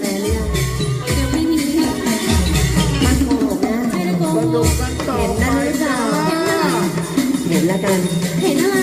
แต่เรื่องยัไม่มีที่ไหนมันโกหกนี่ไเห็นนั่นหรือเปล่าเห็นแล้วกัน เห็นอะไร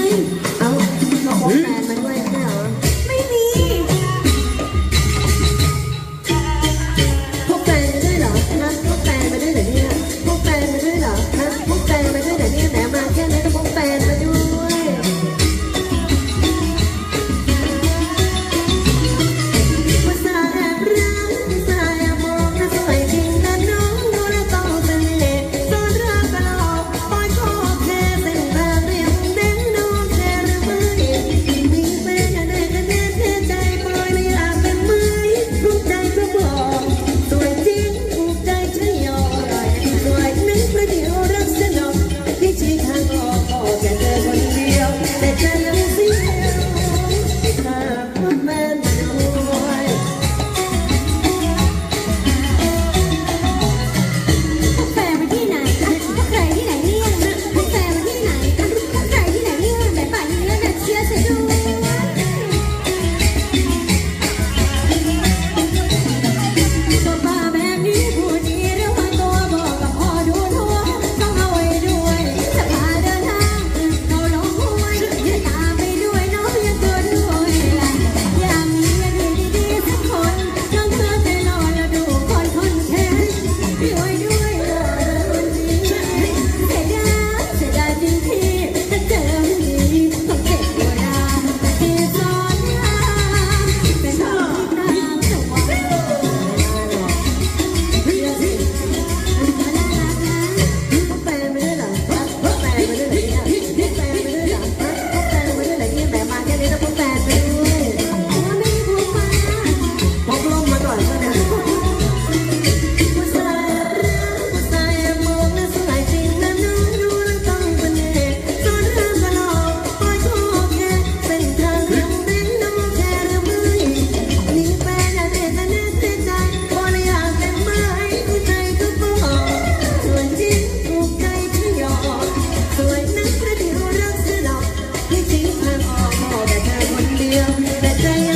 and it is the end. better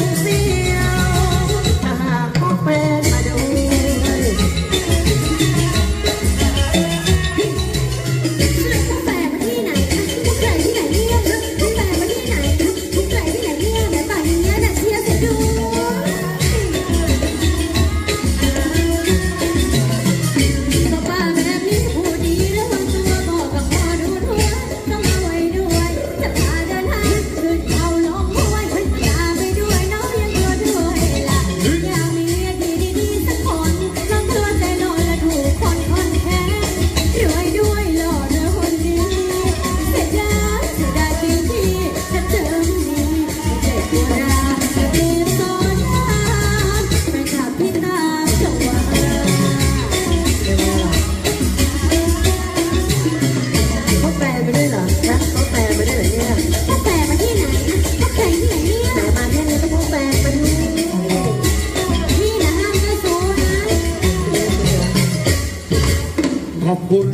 คุณ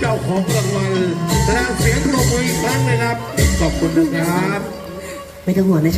เจ้าของรางวัลและเสียงปรบมืออีกครั้งนะครับ ขอบคุณนะครับ ไม่ต้องห่วงนะจ๊ะ